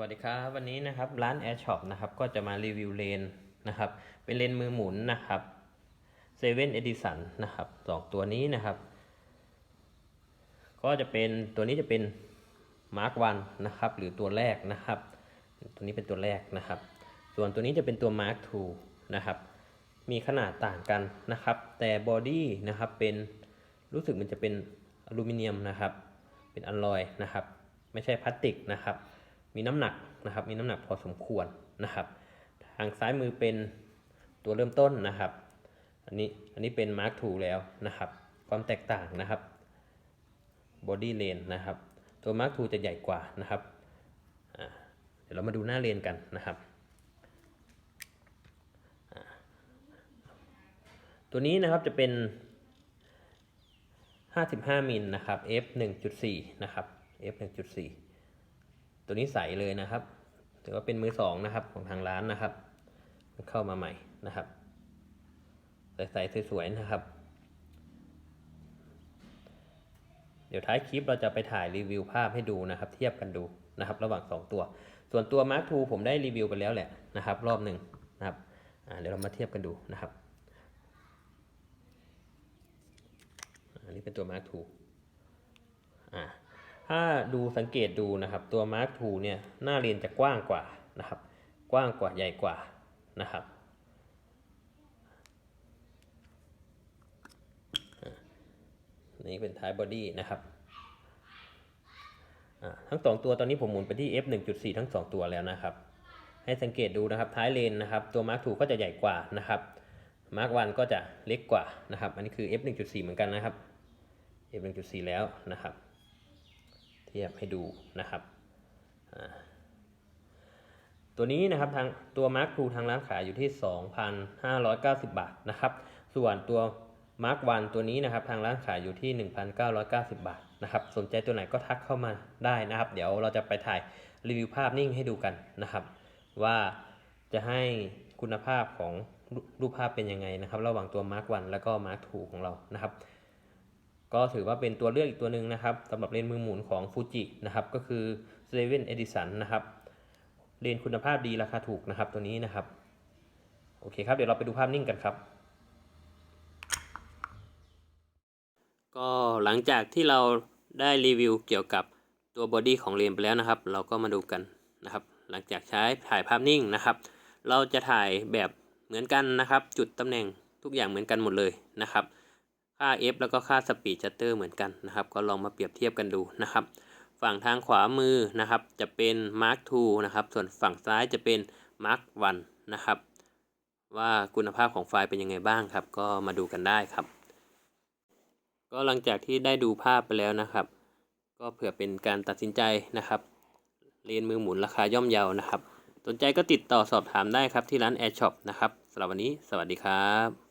วัสดีครับวันนี้นะครับร้าน Air Shop นะครับก็จะมารีวิวเลนนะครับเป็นเลนมือหมุนนะครับเซเว่นเอดิสันนะครับสองตัวนี้นะครับ ก็จะเป็นตัวนี้จะเป็น Mark 1นะครับหรือตัวแรกนะครับ ตัวนี้เป็นตัวแรกนะครับ ส่วนตัวนี้จะเป็นตัว Mark 2นะครับมีขนาดต่างกันนะครับ แต่บอดี้นะครับเป็นรู้สึกมันจะเป็นอลูมิเนียมนะครับ เป็นอลลอยนะครับ ไม่ใช่พลาสติกนะครับ มีน้ำหนักนะครับ มีน้ำหนักพอสมควรนะครับ ทางซ้ายมือเป็นตัวเริ่มต้นนะครับ อันนี้อันนี้เป็นมาร์คทูแล้วนะครับ ความแตกต่างนะครับบอดี้เลนนะครับ ตัวมาร์คทูจะใหญ่กว่านะครับเดี๋ยวเรามาดูหน้าเลนกันนะครับ ตัวนี้นะครับจะเป็น 55มิลนะครับ f 1.4 นะครับ f 1.4 ตัวนี้ใสเลยนะครับถือว่าเป็นมือสองนะครับของทางร้านนะครับ เข้ามาใหม่นะครับ ใสๆสวยๆนะครับ เดี๋ยวท้ายคลิปเราจะไปถ่ายรีวิวภาพให้ดูนะครับ เทียบกันดูนะครับ ระหว่าง 2 ตัว ส่วนตัว Mark II ผมได้รีวิวไปแล้วแหละนะครับ รอบหนึ่งนะครับเดี๋ยวเรามาเทียบกันดูนะครับ อันนี้เป็นตัว Mark II ถ้าดูสังเกตดูนะครับ ตัว Mark II เนี่ยหน้าเลนจะกว้างกว่านะครับ กว้างกว่าใหญ่กว่านะครับ นี่เป็นท้ายบอดี้นะครับทั้งสองตัวตอนนี้ผมหมุนไปที่ f 1.4 ทั้งสองตัวแล้วนะครับ ให้สังเกตดูนะครับท้ายเลนนะครับ ตัว Mark II ก็จะใหญ่กว่านะครับ Mark 1ก็จะเล็กกว่านะครับ อันนี้คือ f 1.4 เหมือนกันนะครับ f 1.4 แล้วนะครับ เทียบให้ดูนะครับ ตัวนี้นะครับทางตัวมาร์คทูทางร้านขายอยู่ที่ 2,590 บาทนะครับ ส่วนตัวมาร์ควันตัวนี้นะครับทางร้านขายอยู่ที่ 1,990 บาทนะครับ สนใจตัวไหนก็ทักเข้ามาได้นะครับ เดี๋ยวเราจะไปถ่ายรีวิวภาพนิ่งให้ดูกันนะครับ ว่าจะให้คุณภาพของรูปภาพเป็นยังไงนะครับ ระหว่างตัวมาร์ควันแล้วก็มาร์คทูของเรานะครับ ก็ถือว่าเป็นตัวเลือกอีกตัวหนึ่งนะครับสำหรับเลนส์มือหมุนของฟูจินะครับก็คือ Seven Edison นะครับเลนส์คุณภาพดีราคาถูกนะครับตัวนี้นะครับโอเคครับเดี๋ยวเราไปดูภาพนิ่งกันครับ ก็หลังจากที่เราได้รีวิวเกี่ยวกับตัวบอดี้ของเลนส์ไปแล้วนะครับ เราก็มาดูกันนะครับ หลังจากใช้ถ่ายภาพนิ่งนะครับ เราจะถ่ายแบบเหมือนกันนะครับ จุดตำแหน่งทุกอย่างเหมือนกันหมดเลยนะครับ ค่า f แล้วก็ค่าสปีดชัตเตอร์เหมือนกันนะครับ ก็ลองมาเปรียบเทียบกันดูนะครับ ฝั่งทางขวามือนะครับ จะเป็น Mark II นะครับ ส่วนฝั่งซ้ายจะเป็น Mark 1นะครับ ว่าคุณภาพของไฟล์เป็นยังไงบ้างครับ ก็มาดูกันได้ครับ ก็หลังจากที่ได้ดูภาพไปแล้วนะครับ ก็เผื่อเป็นการตัดสินใจนะครับเลนส์มือหมุนราคาย่อมเยานะครับ สนใจก็ติดต่อสอบถามได้ครับที่ร้าน Air Shop นะครับสำหรับวันนี้ สวัสดีครับ